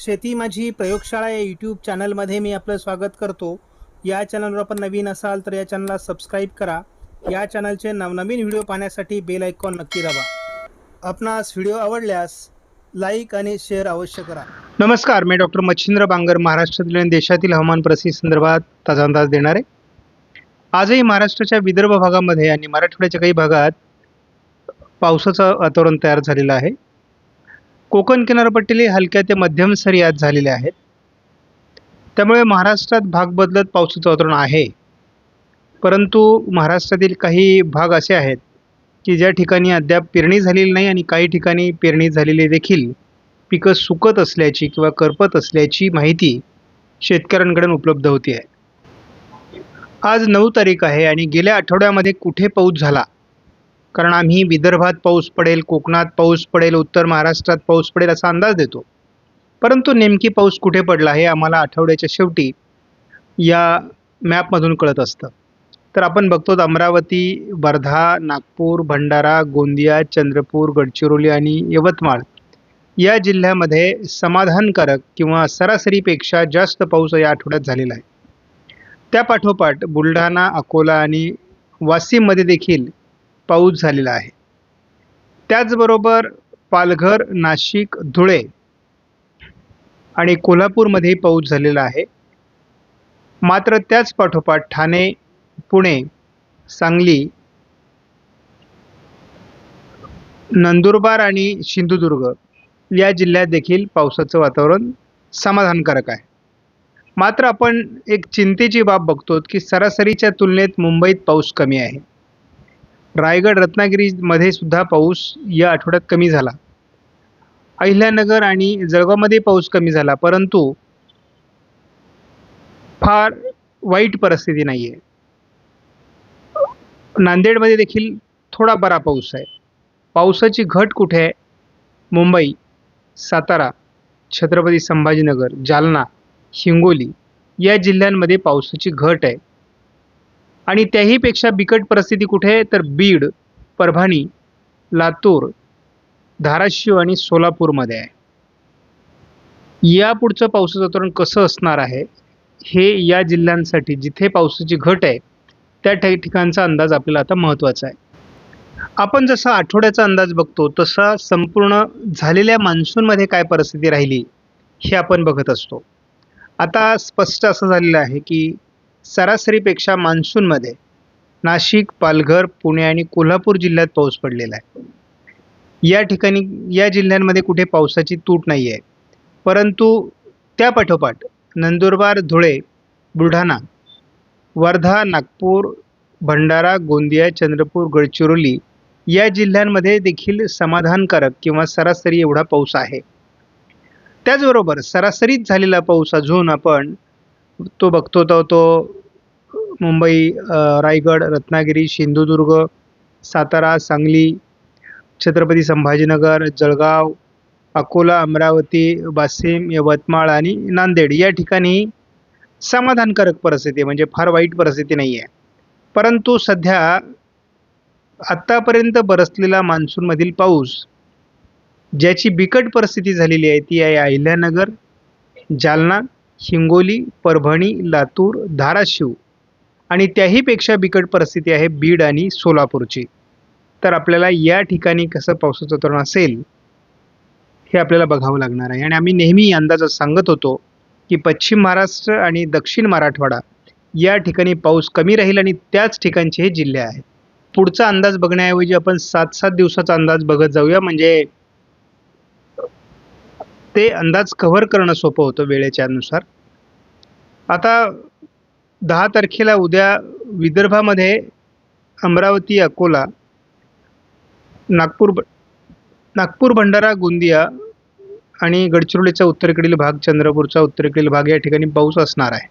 शेती माझी प्रयोगशाळा या यूट्यूब चॅनलमध्ये मी आपलं स्वागत करतो. या चॅनलवर आपण नवीन असाल तर या चॅनलला सबस्क्राईब करा. या चॅनलचे नवनवीन व्हिडिओ पाहण्यासाठी बेल आयकॉन नक्की दाबा. आपणास व्हिडिओ आवडल्यास लाईक आणि शेअर अवश्य करा. नमस्कार मी डॉक्टर मच्छिंद्र बांगर महाराष्ट्रातील आणि देशातील हवामान परिस्थिती संदर्भात ताजा अंदाज देणार. आहे आजही महाराष्ट्राच्या विदर्भ भागामध्ये आणि मराठवाड्याच्या काही भागात पावसाचं वातावरण तयार झालेलं आहे. कोकण किनारपट्टीले हलक्या ते मध्यम सरी आज झालेल्या आहेत. त्यामुळे महाराष्ट्रात भाग बदलत पावसाचं वातावरण आहे. परंतु महाराष्ट्रातील काही भाग असे आहेत की ज्या ठिकाणी अद्याप पेरणी झालेली नाही आणि काही ठिकाणी पेरणी झालेली देखील पिकं सुकत असल्याची किंवा करपत असल्याची माहिती शेतकऱ्यांकडून उपलब्ध होती आहे आज नऊ तारीख आहे आणि गेल्या आठवड्यामध्ये कुठे पाऊस झाला? कारण आम्ही विदर्भात पाऊस पडेल कोकणात पाऊस पडेल उत्तर महाराष्ट्रात पाऊस पडेल असा अंदाज देतो. परंतु नेमकी पाऊस कुठे पडला हे आम्हाला आठवड्याच्या शेवटी या मॅपमधून कळत असतं. तर आपण बघतो अमरावती वर्धा नागपूर भंडारा गोंदिया चंद्रपूर गडचिरोली आणि यवतमाळ या जिल्ह्यामध्ये समाधानकारक किंवा सरासरीपेक्षा जास्त पाऊस या आठवड्यात झालेला आहे. त्यापाठोपाठ बुलढाणा अकोला आणि वाशिममध्ये देखील पाऊस झालेला आहे. त्याचबरोबर पालघर नाशिक धुळे आणि कोल्हापूरमध्येही पाऊस झालेला आहे. मात्र त्याच पाठोपाठ ठाणे पुणे सांगली नंदुरबार आणि सिंधुदुर्ग या जिल्ह्यात देखील पावसाचं वातावरण समाधानकारक आहे. मात्र आपण एक चिंतेची बाब बघतो की सरासरीच्या तुलनेत मुंबईत पाऊस कमी आहे. रायगड रत्नागिरीमध्ये सुद्धा पाऊस या आठवड्यात कमी झाला. अहिल्यानगर आणि जळगावमध्ये पाऊस कमी झाला परंतु फार वाईट परिस्थिती नाही आहे नांदेडमध्ये देखील थोडा बरा पाऊस आहे. पावसाची घट कुठे आहे? मुंबई सातारा छत्रपती संभाजीनगर जालना हिंगोली या जिल्ह्यांमध्ये पावसाची घट आहे. आणि त्याहीपेक्षा बिकट परिस्थिती कुठे? आहे तर बीड परभणी लातूर धाराशिव आणि सोलापूरमध्ये आहे. या पुढचं पावसाचं वातावरण कसं असणार आहे? हे या जिल्ह्यांसाठी जिथे पावसाची घट आहे त्या ठिकाणचा अंदाज आपल्याला आता महत्त्वाचा आहे. आपण जसा आठवड्याचा अंदाज बघतो तसा संपूर्ण झालेल्या मान्सूनमध्ये काय परिस्थिती राहिली हे आपण बघत असतो. आता स्पष्ट असं झालेलं आहे की सरासरीपेक्षा मान्सूनमध्ये नाशिक पालघर पुणे आणि कोल्हापूर जिल्ह्यात पाऊस पडलेला आहे. या ठिकाणी या जिल्ह्यांमध्ये कुठे पावसाची तूट नाही आहे परंतु त्यापाठोपाठ नंदुरबार धुळे बुलढाणा वर्धा नागपूर भंडारा गोंदिया चंद्रपूर गडचिरोली या जिल्ह्यांमध्ये देखील समाधानकारक किंवा सरासरी एवढा पाऊस आहे. त्याचबरोबर सरासरीत झालेला पाऊस अजून आपण तो बघतो तो तो मुंबई रायगड रत्नागिरी सिंधुदुर्ग सातारा सांगली छत्रपती संभाजीनगर जळगाव अकोला अमरावती वाशिम यवतमाळ आणि नांदेड या ठिकाणी समाधानकारक परिस्थिती म्हणजे फार वाईट परिस्थिती नाही आहे. परंतु सध्या आत्तापर्यंत बरसलेला मान्सूनमधील पाऊस ज्याची बिकट परिस्थिती झालेली आहे ती आहे अहिल्यानगर जालना हिंगोली परभणी लातूर धाराशिव आणि त्याहीपेक्षा बिकट परिस्थिती आहे बीड आणि सोलापूरची. तर आपल्याला या ठिकाणी कसं पावसाचं तरण असेल हे आपल्याला बघावं लागणार आहे. आणि आम्ही नेहमी अंदाजात सांगत होतो की पश्चिम महाराष्ट्र आणि दक्षिण मराठवाडा या ठिकाणी पाऊस कमी राहील आणि त्याच ठिकाणचे हे जिल्हे आहेत. पुढचा अंदाज बघण्याऐवजी आपण सात सात दिवसाचा अंदाज बघत जाऊया. म्हणजे ते अंदाज कव्हर करणं सोपं होतं वेळेच्या अनुसार. आता दहा तारखेला उद्या विदर्भामध्ये अमरावती अकोला नागपूर नागपूर भंडारा गोंदिया आणि गडचिरोलीचा उत्तरेकडील भाग चंद्रपूरचा उत्तरेकडील भाग या ठिकाणी पाऊस असणार आहे.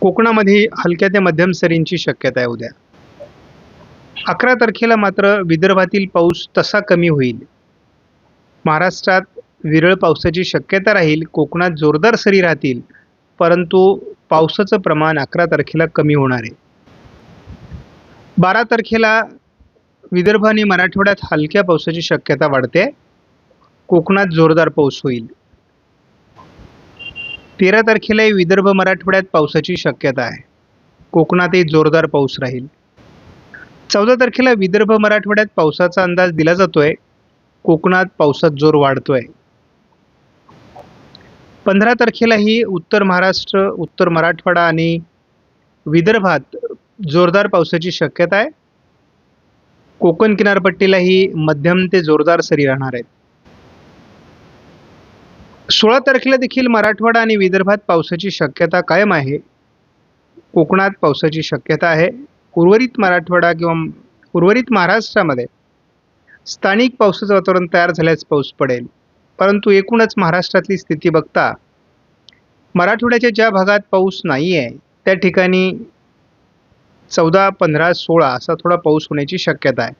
कोकणामध्ये हलक्या ते मध्यम सरींची शक्यता आहे उद्या. अकरा तारखेला मात्र विदर्भातील पाऊस तसा कमी होईल. महाराष्ट्रात विरळ पावसाची शक्यता राहील कोकणात जोरदार सरी राहतील परंतु पावसाचं प्रमाण अकरा तारखेला कमी होणार आहे. बारा तारखेला विदर्भ आणि मराठवाड्यात हलक्या पावसाची शक्यता वाढते. कोकणात जोरदार पाऊस होईल. तेरा तारखेलाही विदर्भ मराठवाड्यात पावसाची शक्यता आहे. कोकणातही जोरदार पाऊस राहील. चौदा तारखेला विदर्भ मराठवाड्यात पावसाचा अंदाज दिला जातोय. कोकणात पावसात जोर वाढतोय. पंधरा तारखेलाही उत्तर महाराष्ट्र उत्तर मराठवाडा आणि विदर्भात जोरदार पावसाची शक्यता आहे. कोकण किनारपट्टीलाही मध्यम ते जोरदार सरी राहणार आहेत. सोळा तारखेला देखील मराठवाडा आणि विदर्भात पावसाची शक्यता कायम आहे. कोकणात पावसाची शक्यता आहे. उर्वरित मराठवाडा किंवा उर्वरित महाराष्ट्रामध्ये स्थानिक पावसाचं वातावरण तयार झाल्यास पाऊस पडेल. परंतु एकूणच महाराष्ट्रातली स्थिती बघता मराठवाड्याच्या ज्या भागात पाऊस नाही आहे त्या ठिकाणी चौदा पंधरा सोळा असा थोडा पाऊस होण्याची शक्यता आहे.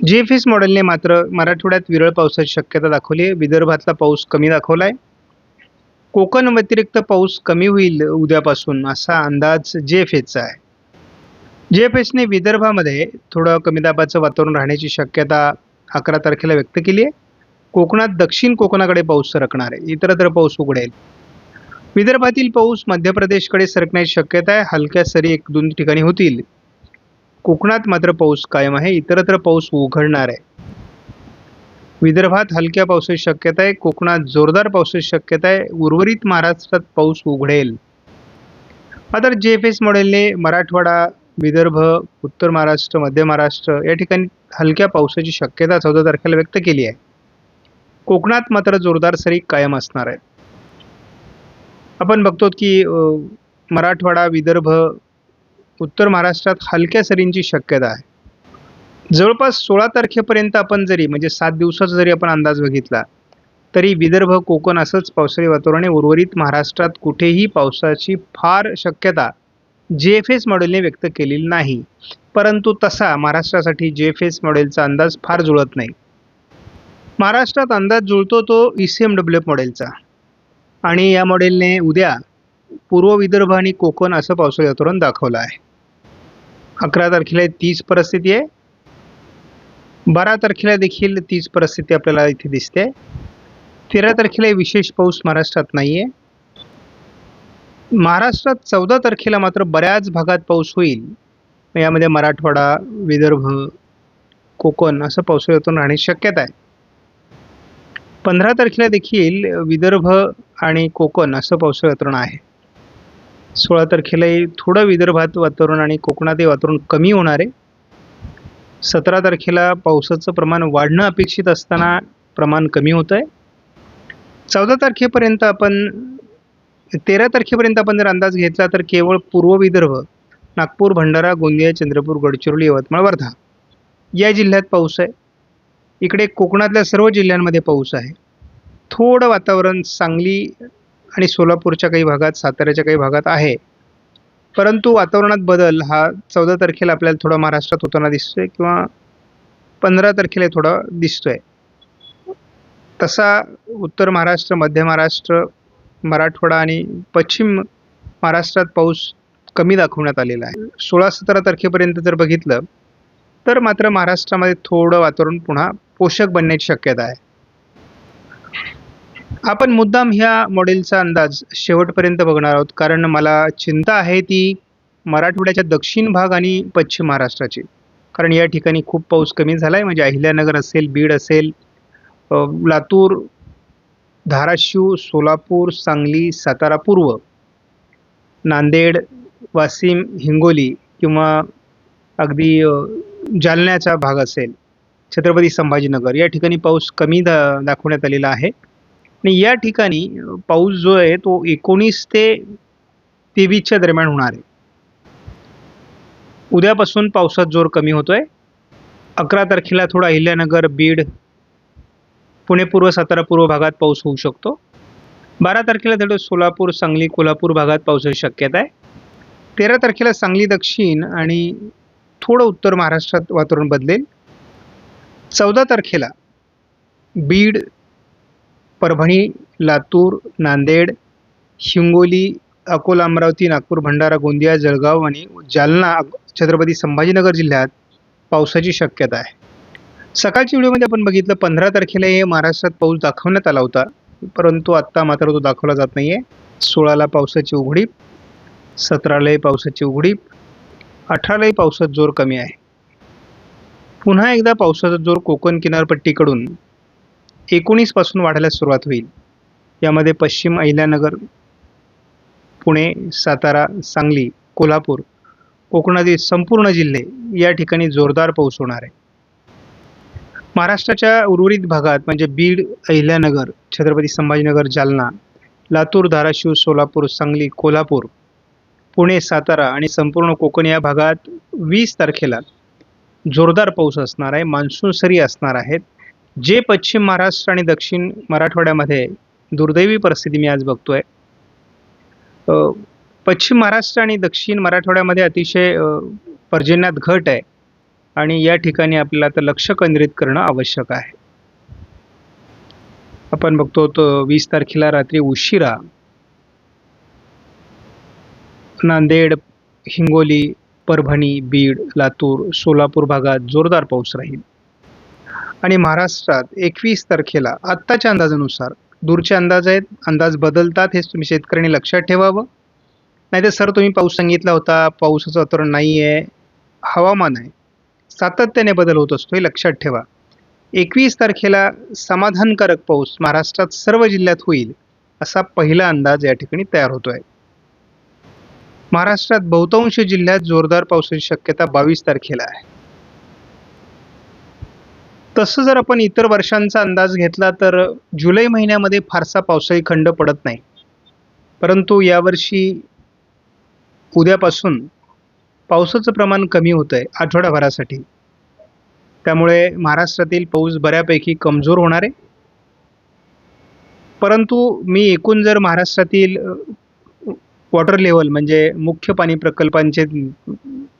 जी एफ एस मॉडेलने मात्र मराठवाड्यात विरळ पावसाची शक्यता दाखवली आहे. विदर्भातला पाऊस कमी दाखवला आहे कोकण व्यतिरिक्त पाऊस कमी होईल उद्यापासून असा अंदाज जे एफ एसचा आहे. जे एफ एसने विदर्भामध्ये थोडं कमी दाबाचं वातावरण राहण्याची शक्यता अकरा तारखेला व्यक्त केली आहे. कोकणात दक्षिण कोकणाकडे पाऊस सरकणार आहे. इतरत्र पाऊस उघडेल. विदर्भातील पाऊस मध्य प्रदेशकडे सरकण्याची शक्यता आहे. हलक्या सरी एक दोन ठिकाणी होतील. कोकणात मात्र पाऊस कायम आहे. इतरत्र पाऊस उघडणार आहे. विदर्भात हलक्या पावसाची शक्यता आहे. कोकणात जोरदार पावसाची शक्यता आहे. उर्वरित महाराष्ट्रात पाऊस उघडेल. मात्र जे एफ एस मॉडेलने मराठवाडा विदर्भ उत्तर महाराष्ट्र मध्य महाराष्ट्र या ठिकाणी हलक्या पावसाची शक्यता चौदा तारखेला व्यक्त केली आहे. कोकणात मात्र जोरदार सरी कायम असणार आहे आपण बघतो की मराठवाडा विदर्भ उत्तर महाराष्ट्रात हलक्या सरींची शक्यता आहे. जवळपास सोळा तारखेपर्यंत आपण जरी म्हणजे सात दिवसाचा जरी आपण अंदाज बघितला तरी विदर्भ कोकण असंच पावसाळी वातावरण आहे. उर्वरित महाराष्ट्रात कुठेही पावसाची फार शक्यता जे एफ एस मॉडेलने व्यक्त केलेली नाही. परंतु तसा महाराष्ट्रासाठी जे एफ एस मॉडेलचा अंदाज फार जुळत नाही. महाराष्ट्रात अंदाज जुळतो तो E C M W F मॉडेलचा आणि या मॉडेलने उद्या पूर्व विदर्भ आणि कोकण असं पावसाळी वातावरण दाखवलं आहे. अकरा तारखेला तीच परिस्थिती आहे. बारा तारखेला देखील तीच परिस्थिती आपल्याला इथे दिसते. तेरा तारखेला विशेष पाऊस महाराष्ट्रात नाही आहे महाराष्ट्रात चौदा तारखेला मात्र बऱ्याच भागात पाऊस होईल. यामध्ये मराठवाडा विदर्भ कोकण असं पावसाळ्यातून वातावरण राहण्याची शक्यता आहे. पंधरा तारखेला देखील विदर्भ आणि कोकण असं पावसाळी वातावरण आहे. सोळा तारखेलाही थोडं विदर्भात वातावरण आणि कोकणातही वातावरण कमी होणार आहे. सतरा तारखेला पावसाचं प्रमाण वाढणं अपेक्षित असताना प्रमाण कमी होतं आहे चौदा तारखेपर्यंत आपण तेरा तारखेपर्यंत आपण जर अंदाज घेतला तर केवळ पूर्व विदर्भ नागपूर भंडारा गोंदिया चंद्रपूर गडचिरोली यवतमाळ वर्धा या जिल्ह्यात पाऊस आहे. इकडे कोकणातल्या सर्व जिल्ह्यांमध्ये पाऊस आहे. थोडं वातावरण सांगली आणि सोलापूरच्या काही भागात साताऱ्याच्या काही भागात आहे. परंतु वातावरणात बदल हा चौदा तारखेला आपल्याला थोडा महाराष्ट्रात होताना दिसतोय किंवा पंधरा तारखेला थोडा दिसतोय. तसा उत्तर महाराष्ट्र मध्य महाराष्ट्र मराठवाडा आणि पश्चिम महाराष्ट्रात पाऊस कमी दाखवण्यात आलेला आहे. सोळा सतरा तारखेपर्यंत जर बघितलं तर मात्र महाराष्ट्रामध्ये थोडं वातावरण पुन्हा पोषक बनण्याची शक्यता आहे. आपण मुद्दाम ह्या मॉडेलचा अंदाज शेवटपर्यंत बघणार आहोत. कारण मला चिंता आहे ती मराठवाड्याच्या दक्षिण भाग आणि पश्चिम महाराष्ट्राची. कारण या ठिकाणी खूप पाऊस कमी झाला आहे म्हणजे अहिल्यानगर असेल बीड असेल लातूर धाराशिव सोलापूर सांगली सातारा पूर्व नांदेड वाशिम हिंगोली किंवा अगदी जालन्याचा भाग असेल छत्रपती संभाजीनगर. या ठिकाणी पाऊस कमी दा दाखवण्यात आलेला आहे. आणि या ठिकाणी पाऊस जो आहे तो एकोणीस ते तेवीसच्या दरम्यान होणार आहे. उद्यापासून पावसात जोर कमी होतोय. अकरा तारखेला थोडा अहिल्यानगर बीड पुणे पूर्व सातारा पूर्व भागात पाऊस होऊ शकतो. बारा तारखेला थोडं सोलापूर सांगली कोल्हापूर भागात पावसाची शक्यता आहे. तेरा तारखेला सांगली दक्षिण आणि थोडं उत्तर महाराष्ट्रात वातावरण बदलेल. चौदा तारखेला बीड परभणी लातूर नांदेड हिंगोली अकोला अमरावती नागपूर भंडारा गोंदिया जळगाव आणि जालना छत्रपती संभाजीनगर जिल्ह्यात पावसाची शक्यता आहे. सकाळच्या व्हिडिओमध्ये आपण बघितलं पंधरा तारखेला हे महाराष्ट्रात पाऊस दाखवण्यात आला होता. परंतु आत्ता मात्र तो दाखवला जात नाही आहे सोळाला पावसाची उघडीप सतरालाही पावसाची उघडीप अठरालाही पावसात जोर कमी आहे. पुन्हा एकदा पावसाचा जोर कोकण किनारपट्टीकडून एकोणीसपासून वाढायला सुरुवात होईल. यामध्ये पश्चिम अहिल्यानगर पुणे सातारा सांगली कोल्हापूर कोकणातील संपूर्ण जिल्हे या ठिकाणी जोरदार पाऊस होणार आहे. महाराष्ट्राच्या उर्वरित भागात म्हणजे बीड अहिल्यानगर छत्रपती संभाजीनगर जालना लातूर धाराशिव सोलापूर सांगली कोल्हापूर पुणे सातारा आणि संपूर्ण कोकण या भागात वीस तारखेला जोरदार पाऊस असणार आहे मान्सून सरी असणार आहेत. जे पश्चिम महाराष्ट्र आणि दक्षिण मराठवाड्यामध्ये दुर्दैवी परिस्थिती मी आज बघतोय. पश्चिम महाराष्ट्र आणि दक्षिण मराठवाड्यामध्ये अतिशय पर्जन्यात घट आहे. आणि या ठिकाणी आपल्याला आता लक्ष केंद्रित करणं आवश्यक आहे. आपण बघतो तर वीस तारखेला रात्री उशिरा नांदेड हिंगोली परभणी बीड लातूर सोलापूर भागात जोरदार पाऊस राहील. आणि महाराष्ट्रात एकवीस तारखेला आत्ताच्या अंदाजानुसार दूरचे अंदाज आहेत अंदाज बदलतात हेच तुम्ही शेतकऱ्यांनी लक्षात ठेवावं. नाहीतर सर तुम्ही पाऊस सांगितला होता पावसाचं वातावरण नाही आहे हवामान आहे. सातत्याने बदल होत असतो हे लक्षात ठेवा. एकवीस तारखेला समाधानकारक पाऊस महाराष्ट्रात सर्व जिल्ह्यात होईल असा पहिला अंदाज या ठिकाणी तयार होतो आहे महाराष्ट्रात बहुतांश जिल्ह्यात जोरदार पावसाची शक्यता बावीस तारखेला आहे. तसं जर आपण इतर वर्षांचा अंदाज घेतला तर जुलै महिन्यामध्ये फारसा पावसाळी खंड पडत नाही. परंतु यावर्षी उद्यापासून पावसाचं प्रमाण कमी होतं आहे आठवड्याभरासाठी त्यामुळे महाराष्ट्रातील पाऊस बऱ्यापैकी कमजोर होणार आहे. परंतु मी एकूण जर महाराष्ट्रातील वॉटर लेवल म्हणजे मुख्य पाणी प्रकल्पांचे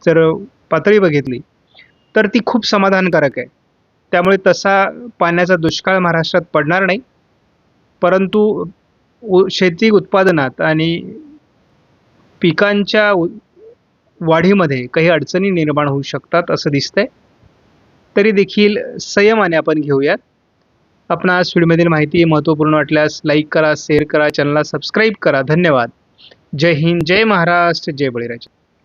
जर पातळी बघितली तर ती खूप समाधानकारक आहे. त्यामुळे तसा पाण्याचा दुष्काळ महाराष्ट्रात पडणार नाही. परंतु उ शेती उत्पादनात आणि पिकांच्या वाढीमध्ये काही अडचणी निर्माण होऊ शकतात असं दिसतंय. तरी देखील संयमाने आपण घेऊयात. आपणास व्हिडिओमधील माहिती महत्त्वपूर्ण वाटल्यास लाईक करा शेअर करा चॅनलला सबस्क्राईब करा. धन्यवाद. जय हिंद जय महाराष्ट्र जय बळीराजा.